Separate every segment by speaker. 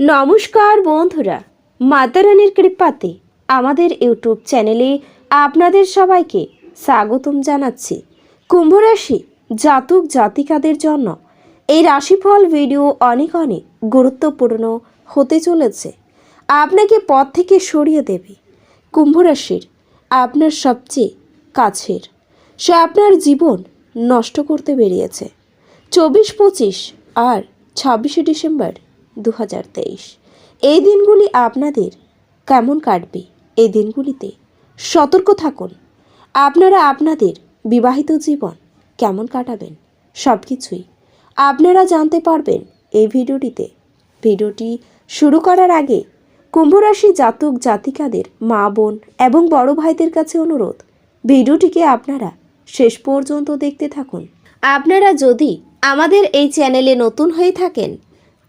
Speaker 1: নমস্কার বন্ধুরা মাতারানির কৃপাতে আমাদের ইউটিউব চ্যানেলে আপনাদের সবাইকে স্বাগতম জানাচ্ছি। কুম্ভ রাশি জাতক জাতিকাদের জন্য এই রাশিফল ভিডিও অনেক অনেক গুরুত্বপূর্ণ হতে চলেছে। আপনাকে পথ থেকে সরিয়ে দেবে কুম্ভ রাশির আপনার সবচেয়ে কাছের। সে আপনার জীবন নষ্ট করতে বেরিয়েছে। চব্বিশ পঁচিশ আর ছাব্বিশে ডিসেম্বর দু হাজার তেইশ। এই দিনগুলি আপনাদের কেমন কাটবে? এই দিনগুলিতে সতর্ক থাকুন। আপনারা আপনাদের বিবাহিত জীবন কেমন কাটাবেন? সব কিছুই আপনারা জানতে পারবেন এই ভিডিওটিতে। ভিডিওটি শুরু করার আগে কুম্ভরাশি জাতক জাতিকাদের মা, বোন এবং বড় ভাইদের কাছে অনুরোধ, ভিডিওটিকে আপনারা শেষ পর্যন্ত দেখতে থাকুন। আপনারা যদি আমাদের এই চ্যানেলে নতুন হয়ে থাকেন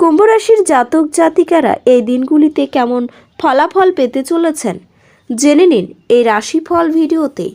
Speaker 1: কুম্ভরাশির জাতক জাতিকারা এই দিনগুলিতে কেমন ফলাফল পেতে চলেছেন? জেনে নিন এই রাশিফল ভিডিওতে।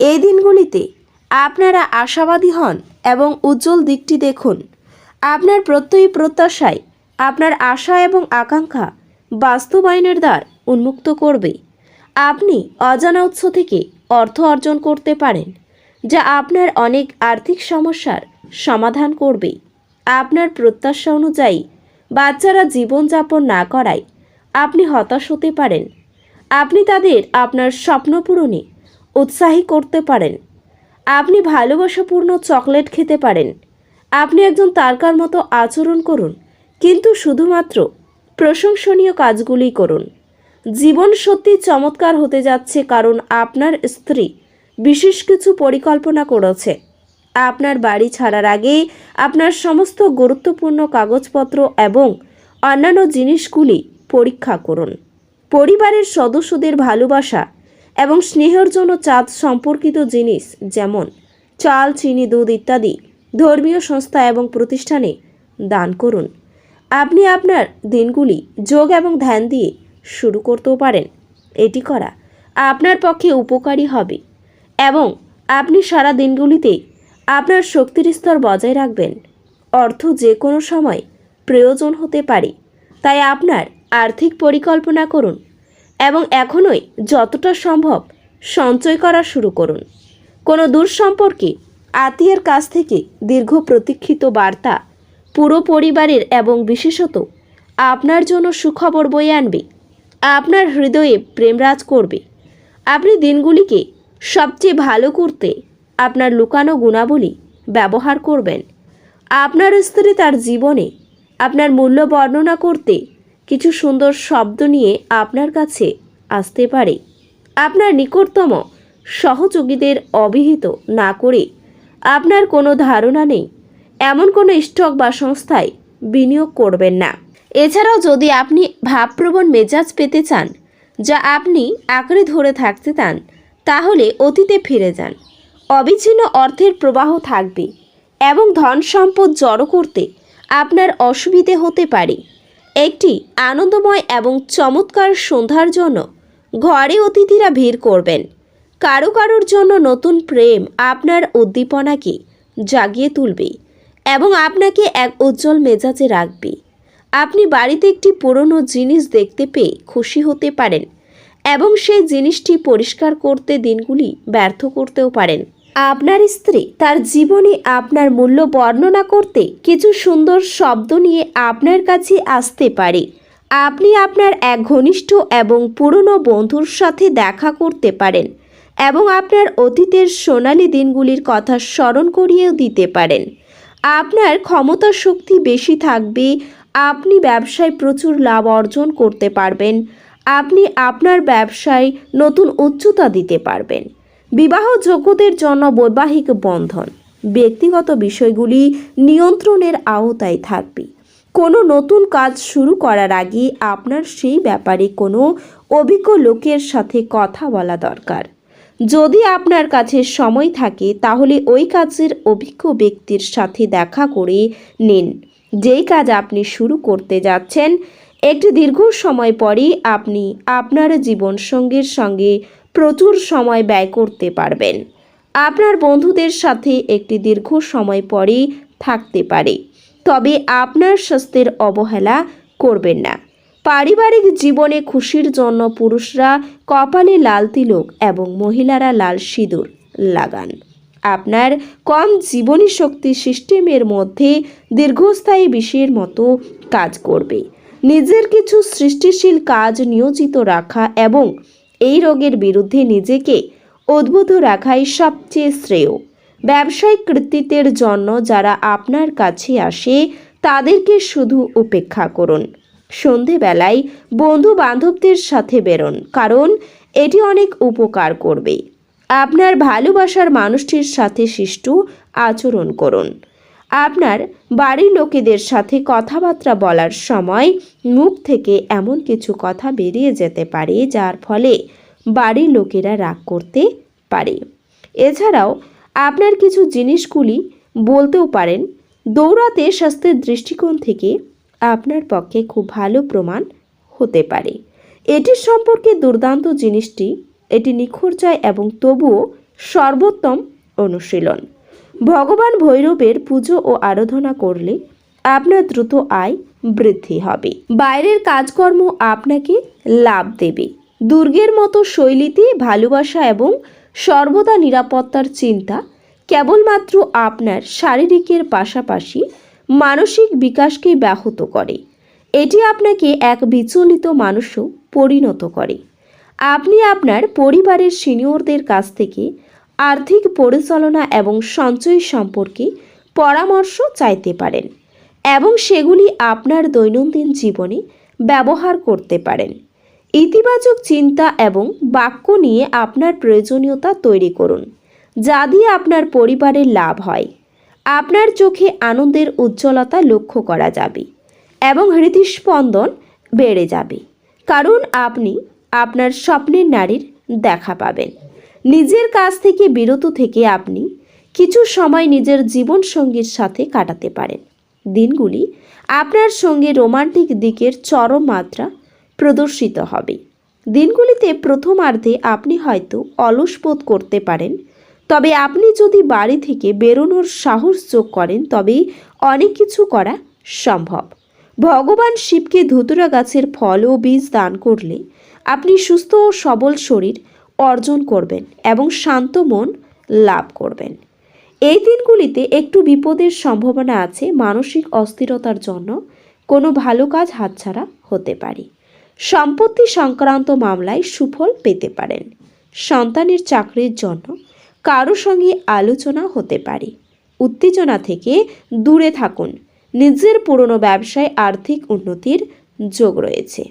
Speaker 1: এই দিনগুলিতে আপনারা আশাবাদী হন এবং উজ্জ্বল দিকটি দেখুন। আপনার প্রত্যয়ী প্রত্যাশায় আপনার আশা এবং আকাঙ্ক্ষা বাস্তবায়নের দ্বার উন্মুক্ত করবে। আপনি অজানা উৎস থেকে অর্থ অর্জন করতে পারেন, যা আপনার অনেক আর্থিক সমস্যার সমাধান করবে। আপনার প্রত্যাশা অনুযায়ী বাচ্চারা জীবনযাপন না করায় আপনি হতাশ হতে পারেন। আপনি তাদের আপনার স্বপ্ন পূরণে উৎসাহী করতে পারেন। আপনি ভালোবাসাপূর্ণ চকলেট খেতে পারেন। আপনি একজন তারকার মতো আচরণ করুন, কিন্তু শুধুমাত্র প্রশংসনীয় কাজগুলি করুন। জীবন সত্যি চমৎকার হতে যাচ্ছে কারণ আপনার স্ত্রী বিশেষ কিছু পরিকল্পনা করেছে। আপনার বাড়ি ছাড়ার আগে আপনার সমস্ত গুরুত্বপূর্ণ কাগজপত্র এবং অন্যান্য জিনিসগুলি পরীক্ষা করুন। পরিবারের সদস্যদের ভালোবাসা এবং স্নেহের জন্য চাঁদ সম্পর্কিত জিনিস যেমন চাল, চিনি, দুধ ইত্যাদি ধর্মীয় সংস্থা এবং প্রতিষ্ঠানে দান করুন। আপনি আপনার দিনগুলি যোগ এবং ধ্যান দিয়ে শুরু করতেও পারেন। এটি করা আপনার পক্ষে উপকারী হবে এবং আপনি সারা দিনগুলিতে আপনার শক্তির স্তর বজায় রাখবেন। অর্থ যে কোনো সময় প্রয়োজন হতে পারে। তাই আপনার আর্থিক পরিকল্পনা করুন এবং এখনই যতটা সম্ভব সঞ্চয় করা শুরু করুন। কোনো দূর সম্পর্কে আত্মীয়ের কাছ থেকে দীর্ঘ প্রতীক্ষিত বার্তা পুরো পরিবারের এবং বিশেষত আপনার জন্য সুখবর বয়ে আনবে। আপনার হৃদয়ে প্রেমরাজ করবে। আপনি দিনগুলিকে সবচেয়ে ভালো করতে আপনার লুকানো গুণাবলী ব্যবহার করবেন। আপনার স্ত্রী তার জীবনে আপনার মূল্য বর্ণনা করতে কিছু সুন্দর শব্দ নিয়ে আপনার কাছে আসতে পারে। আপনার নিকটতম সহযোগীদের অবিহিত না করে আপনার কোনো ধারণা নেই, এমন কোনো স্টক বা সংস্থায় বিনিয়োগ করবেন না। এছাড়াও যদি আপনি ভাবপ্রবণ মেজাজ পেতে চান, যা আপনি আঁকড়ে ধরে থাকতে চান, তাহলে অতীতে ফিরে যান। অবিচ্ছিন্ন অর্থের প্রবাহ থাকবে এবং ধন সম্পদ জড়ো করতে আপনার অসুবিধে হতে পারে। একটি আনন্দময় এবং চমৎকার সন্ধ্যার জন্য ঘরে অতিথিরা ভিড় করবেন। কারও কারোর জন্য নতুন প্রেম আপনার উদ্দীপনাকে জাগিয়ে তুলবে এবং আপনাকে এক উজ্জ্বল মেজাজে রাখবে। আপনি বাড়িতে একটি পুরনো জিনিস দেখতে পেয়ে খুশি হতে পারেন এবং সেই জিনিসটি পরিষ্কার করতে দিনগুলি ব্যর্থ করতেও পারেন। আপনার স্ত্রী তার জীবনে আপনার মূল্য বর্ণনা করতে কিছু সুন্দর শব্দ নিয়ে আপনার কাছে আসতে পারে। আপনি আপনার এক ঘনিষ্ঠ এবং পুরনো বন্ধুর সাথে দেখা করতে পারেন এবং আপনার অতীতের সোনালি দিনগুলির কথা স্মরণ করিয়েও দিতে পারেন। আপনার ক্ষমতা শক্তি বেশি থাকবে, আপনি ব্যবসায় প্রচুর লাভ অর্জন করতে পারবেন, আপনি আপনার ব্যবসায় নতুন উচ্চতা দিতে পারবেন। বিবাহযোগ্যদের জন্য বৈবাহিক বন্ধন। ব্যক্তিগত বিষয়গুলি নিয়ন্ত্রণের আওতায় থাকবে। কোনো নতুন কাজ শুরু করার আগে আপনার সেই ব্যাপারে কোনো অভিজ্ঞ লোকের সাথে কথা বলা দরকার। যদি আপনার কাছে সময় থাকে, তাহলে ওই কাজের অভিজ্ঞ ব্যক্তির সাথে দেখা করে নিন। যেই কাজ আপনি শুরু করতে যাচ্ছেন, একটি দীর্ঘ সময় পরেই আপনি আপনার জীবনসঙ্গীর সঙ্গে প্রচুর সময় ব্যয় করতে পারবেন। আপনার বন্ধুদের সাথে একটি দীর্ঘ সময় পরে থাকতে পারে। তবে আপনার স্বাস্থ্যের অবহেলা করবেন না। পারিবারিক জীবনে খুশির জন্য পুরুষরা কপালে লাল তিলক এবং মহিলারা লাল সিঁদুর লাগান। আপনার কম জীবনী শক্তি সিস্টেমের মধ্যে দীর্ঘস্থায়ী বিষয়ের মতো কাজ করবে। নিজের কিছু সৃষ্টিশীল কাজ নিয়োজিত রাখা এবং এই রোগের বিরুদ্ধে নিজেকে উদ্বুদ্ধ রাখাই সবচেয়ে শ্রেয়। ব্যবসায়িক কৃতিত্বের জন্য যারা আপনার কাছে আসে, তাদেরকে শুধু উপেক্ষা করুন। সন্ধেবেলায় বন্ধু বান্ধবদের সাথে বেরোন, কারণ এটি অনেক উপকার করবে। আপনার ভালোবাসার মানুষটির সাথে শিষ্টু আচরণ করুন। আপনার বাড়ির লোকেদের সাথে কথাবার্তা বলার সময় মুখ থেকে এমন কিছু কথা বেরিয়ে যেতে পারে, যার ফলে বাড়ির লোকেরা রাগ করতে পারে। এছাড়াও আপনার কিছু জিনিসগুলি বলতেও পারেন। দৌড়াতে স্বাস্থ্যের দৃষ্টিকোণ থেকে আপনার পক্ষে খুব ভালো প্রমাণ হতে পারে। এটির সম্পর্কে দুর্দান্ত জিনিসটি, এটি নিখুঁত যায় এবং তবুও সর্বোত্তম অনুশীলন। ভগবান ভৈরবের পুজো ও আরাধনা করলে আপনার দ্রুত আয় বৃদ্ধি হবে। বাইরের কাজকর্ম আপনাকে লাভ দেবে। দুর্গের মতো শৈলীতে ভালোবাসা এবং সর্বদা নিরাপত্তার চিন্তা কেবলমাত্র আপনার শারীরিকের পাশাপাশি মানসিক বিকাশকে ব্যাহত করে। এটি আপনাকে এক বিচলিত মানুষও পরিণত করে। আপনি আপনার পরিবারের সিনিয়রদের কাছ থেকে আর্থিক পরিচালনা এবং সঞ্চয় সম্পর্কে পরামর্শ চাইতে পারেন এবং সেগুলি আপনার দৈনন্দিন জীবনে ব্যবহার করতে পারেন। ইতিবাচক চিন্তা এবং বাক্য নিয়ে আপনার প্রয়োজনীয়তা তৈরি করুন, যা দিয়ে আপনার পরিবারের লাভ হয়। আপনার চোখে আনন্দের উজ্জ্বলতা লক্ষ্য করা যাবে এবং হৃদস্পন্দন বেড়ে যাবে, কারণ আপনি আপনার স্বপ্নের নারীর দেখা পাবেন। নিজের কাছ থেকে বিরত থেকে আপনি কিছু সময় নিজের জীবনসঙ্গীর সাথে কাটাতে পারেন। দিনগুলি আপনার সঙ্গে রোমান্টিক দিকের চরম মাত্রা প্রদর্শিত হবে। দিনগুলিতে প্রথমার্ধে আপনি হয়তো অলস বোধ করতে পারেন, তবে আপনি যদি বাড়ি থেকে বেরোনোর সাহস যোগ করেন, তবে অনেক কিছু করা সম্ভব। ভগবান শিবকে ধুতুরা গাছের ফল ও বীজ দান করলে আপনি সুস্থ ও সবল শরীর অর্জন করবেন এবং শান্ত মন লাভ করবেন। এই দিনগুলিতে একটু বিপদের সম্ভাবনা আছে মানসিক অস্থিরতার জন্য। কোনো ভালো কাজ হাতছাড়া হতে পারে। সম্পত্তি সংক্রান্ত মামলায় সুফল পেতে পারেন। সন্তানের চাকরির জন্য কারও সঙ্গে আলোচনা হতে পারে। উত্তেজনা থেকে দূরে থাকুন। নিজের পুরনো ব্যবসায় আর্থিক উন্নতির যোগ রয়েছে।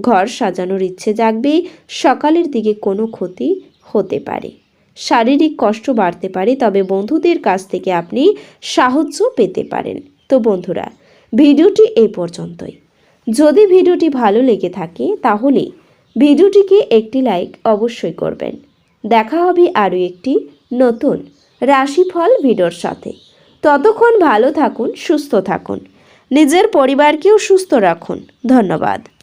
Speaker 1: ঘর সাজানোর ইচ্ছে জাগবে সকালের দিকে কোনো ক্ষতি হতে পারে। শারীরিক কষ্ট বাড়তে পারে, তবে বন্ধুদের কাছ থেকে আপনি সাহায্য পেতে পারেন। তো বন্ধুরা, ভিডিওটি এই পর্যন্তই। যদি ভিডিওটি ভালো লেগে থাকে, তাহলে ভিডিওটিকে একটি লাইক অবশ্যই করবেন। দেখা হবে আরও একটি নতুন রাশিফল ভিডিওর সাথে। ততক্ষণ ভালো থাকুন, সুস্থ থাকুন। নিজের পরিবারকেও সুস্থ রাখুন। ধন্যবাদ।